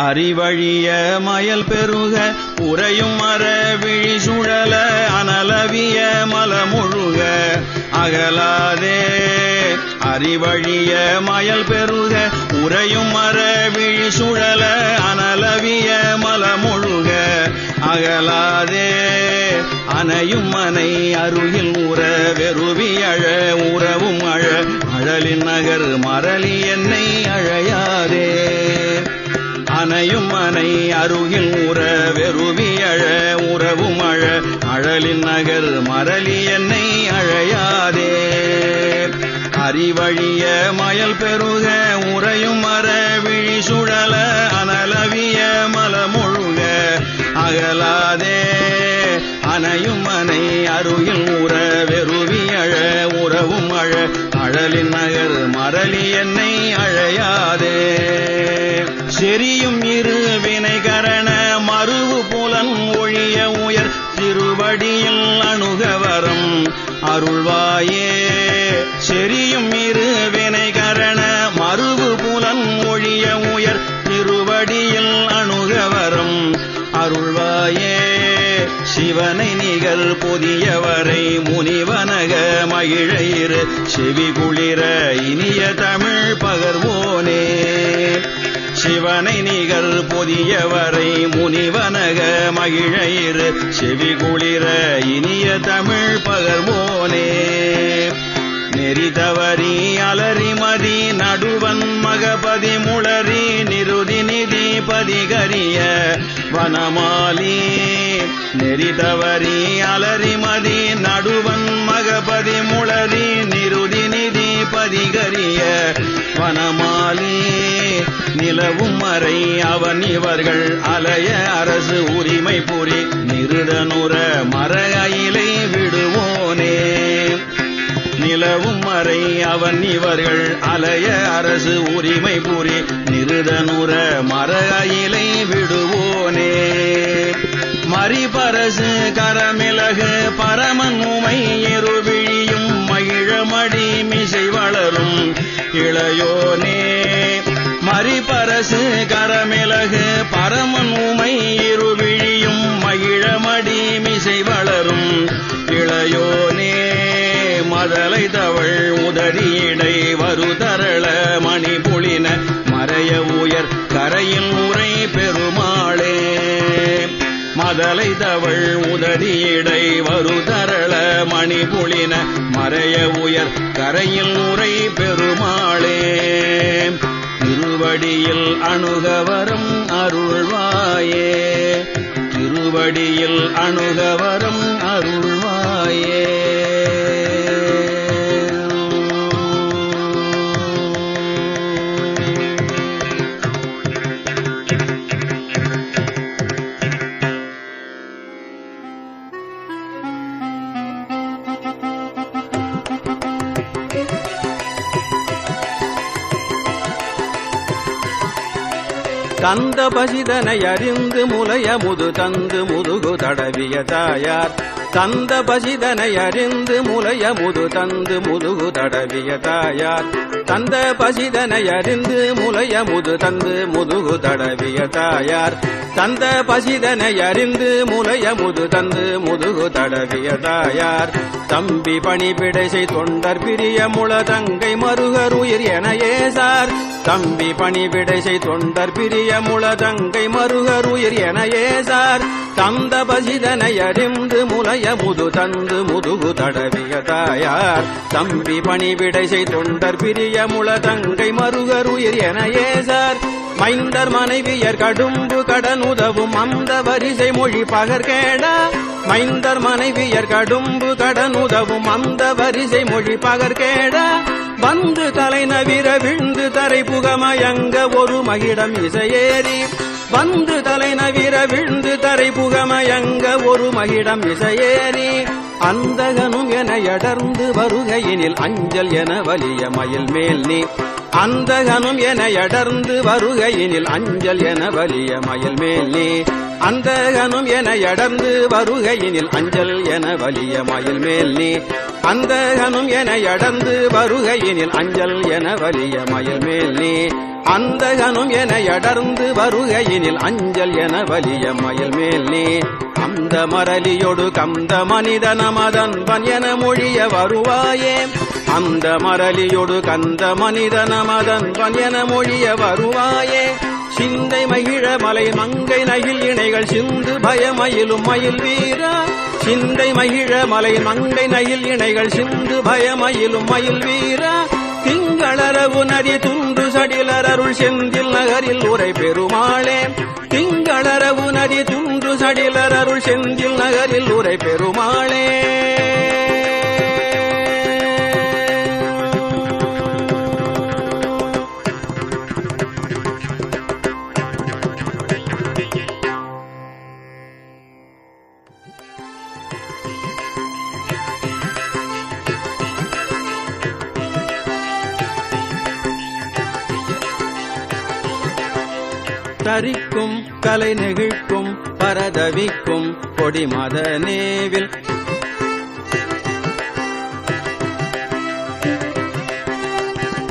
அறிவழிய மயல் பெருக உறையும் மர விழி சுழல அனலவிய மலமுழுக அகலாதே அறிவழிய மயல் பெருக உறையும் மர விழி சுழல அனலவிய மலமுழுக அகலாதே அணையும் மனை அருகில் உற வெறுவி அழ உறவும் அழ. அழலின் நகர் மரளி என்னை அருகில் உற வெறுவி அழ உறவும் அழ அழலின் நகர் மரளி என்னை அழையாதே. அறிவழிய மயல் பெருக புலன் ஒழிய உயர் திருவடியில் அணுகவரம். அருள்வாயே சிவனை நிகழ் புதியவரை முனிவனக மகிழையிரு செவி குளிர இனிய தமிழ் பகர்வோனே. சிவனை நிகழ் புதியவரை முனிவனக மகிழையிரு செவி குளிர இனிய தமிழ் பகர்வோனே. நெறி அலரிமதி அலறி மதி நடுவன் மகபதி முளரி நிருதி நிதி பதிகரிய வனமாலி. நெறி அலரிமதி அலறி மதி நடுவன் மகபதி முளரி நிருதி நிதி பதிகரிய வனமாலி. நிலவும் மறை அவன் இவர்கள் அலைய அரசு உரிமை புரி. நிருடனுர மர அயிலை விழு நிலவும் மறை அவன் இவர்கள் அலைய அரசு உரிமை புரி நிருதனுற மரகையிலை விடுவோனே. மறிபரசு கரமிளகு பரமன் உமை இருவிழியும் மகிழமடி மிசை வளரும் இளையோனே. மறிபரசு கரமிளகு பரமன் உமை இருவி மதலை தவள் உதறியடை வருதரள மணிபொழின மறைய உயர் கரையில் உரை பெருமாளே. மதலை தவள் உதறியடை வருதரள மணிபொழின மறைய உயர் கரையில் உரை பெருமாளே. திருவடியில் அணுகவரம் அருள்வாயே. திருவடியில் அணுகவரம் அருள் தந்த பசிதனை அறிந்து முலைய முது தந்து முதுகு தடவிய தாயார். தந்த பசிதனை அறிந்து முலைய முது தந்து முதுகு தடவிய தாயார். தந்த பசிதனை அறிந்து முலைய முது தந்து முதுகு தடவிய தாயார். தந்த பசிதனை அறிந்து முலைய முது தந்து முதுகு தடவிய தாயார். தம்பி பணிபிடைசை தொண்டர் பிரிய முள தங்கை மருகர் உயிர் என ஏசார். தம்பி பணிவிடை செய் தொண்டர் பிரிய முளதங்கை மருகருயிர் என ஏசார் தந்த பசிதனை அறிந்து முலைய முது தந்து முதுகு தடவிய தாயார். தம்பி பணிவிடை செய் தொண்டர் பிரிய முளதங்கை மருகருயிர் என ஏசார் மைந்தர் மனைவியர் கடும்பு கடன் உதவும் அந்த வரிசை மொழி பகர்கேட மைந்தர் மனைவியர் கடும்பு கடன் உதவும் அந்த வரிசை மொழி பகர்கேட வந்து தலை நவிர விழுந்து தரை புகமயங்க ஒரு மகிடம் இசையேறி. வந்து தலை நவிர விழுந்து தரை புகமயங்க ஒரு மகிடம் இசையேறி. அந்தகனும் என எடர்ந்து வருகையினில் அஞ்சல் என வலிய மயில் மேல் நீ. அந்தகனும் என எடர்ந்து வருகையினில் அஞ்சல் என வலிய மயில் மேல் நீ. அந்தகனும் என எடர்ந்து வருகையினில் அஞ்சல் என வலிய மயில் மேல் நீ. அந்தகனும் என எடர்ந்து வருகையினில் அஞ்சல் என வலிய மயில் மேல் நீ. அந்தகனும் என அடர்ந்து வருகையினில் அஞ்சல் என வலிய மயில் மேல் நீ. அந்த மரலியொடு கந்த மனித நமதன்பன் என மொழிய வருவாயே. அந்த மரலியொடு கந்த மனித நமதன்பன் என மொழிய வருவாயே. சிந்தை மகிழ மலை மங்கை நகில் இணைகள் சிந்து பயமயிலும் மயில் வீரா. சிந்தை மகிழ மலை மங்கை நகில் இணைகள் சிந்து பயமயிலும் மயில் வீரா. திங்களரவு நதி துண்டு சடிலரருள் செந்தில் நகரில் உரை பெருமாளே. திங்களரவு நதி துண்டு சடிலரருள் செந்தில் நகரில் உரை பெருமாளே. தரிக்கும் கலை நெகிழ்க்கும் பரதவிக்கும் கொடிமத நேவில்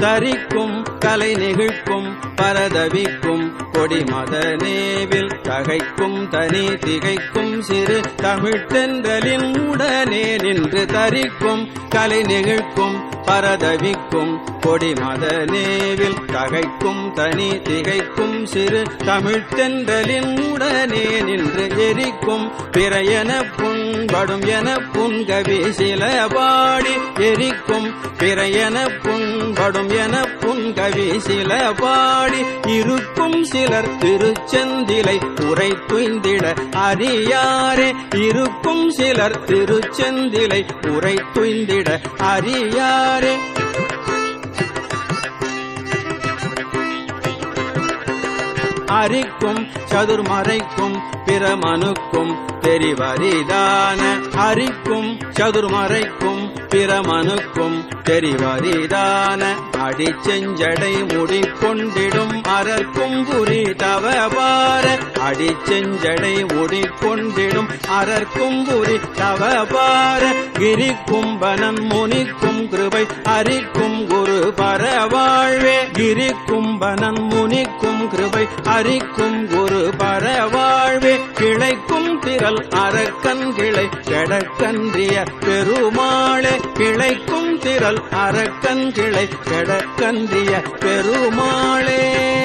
தரிக்கும் கலை நெகிழ்க்கும் பரதவிக்கும் கொடிமத நேவில் தகைக்கும் தனி திகைக்கும் சிறு தமிழ்த்தென்றலின் உடனே நின்று தரிக்கும் கலை நெகிழ்க்கும் பரதவிக்கும் கொடிமத நேவில் தகைக்கும் தனி திகைக்கும் சிறு தமிழ்த்தென்றலின் உடனே நின்று எரிக்கும் பிறையன புண்படும் என புன்கவி சில பாடி எரிக்கும் பிறையன புண்படும் என புன்கவி சில பாடி இருக்கும் சிலர் திருச்செந்திலை உரை துய்ந்திட அறியாரே. இருக்கும் சிலர் திருச்செந்திலை உரை துய்ந்திட அறியாரே. பாரு. அரிக்கும் சதுர்மறைக்கும் பிரமனுக்கும் தெரிவரிதான அரிக்கும் சதுர்மறைக்கும் பிரமனுக்கும் தெரிவரிதான அடி செஞ்சடை முடிக்கொண்டு அரற்கும் புரி தவபார அடிச்செஞ்சடை ஒடிக்கொண்டிடும் கொண்டிடும் புரி தவபார. கிரி கும்பனன் முனிக்கும் கிருபை அரிக்கும் குரு பரவாழ்வே. கிரி கும்பனன் முனிக்கும் கிருபை அரிக்கும் குரு பரவாழ்வே. கிளைக்கும் திரள் அரக்கன் கிளை கெடக்கன்றிய பெருமாளே. கிளைக்கும் திரள் அரக்கன் கிளை கெடக்கன்றிய பெருமாளே.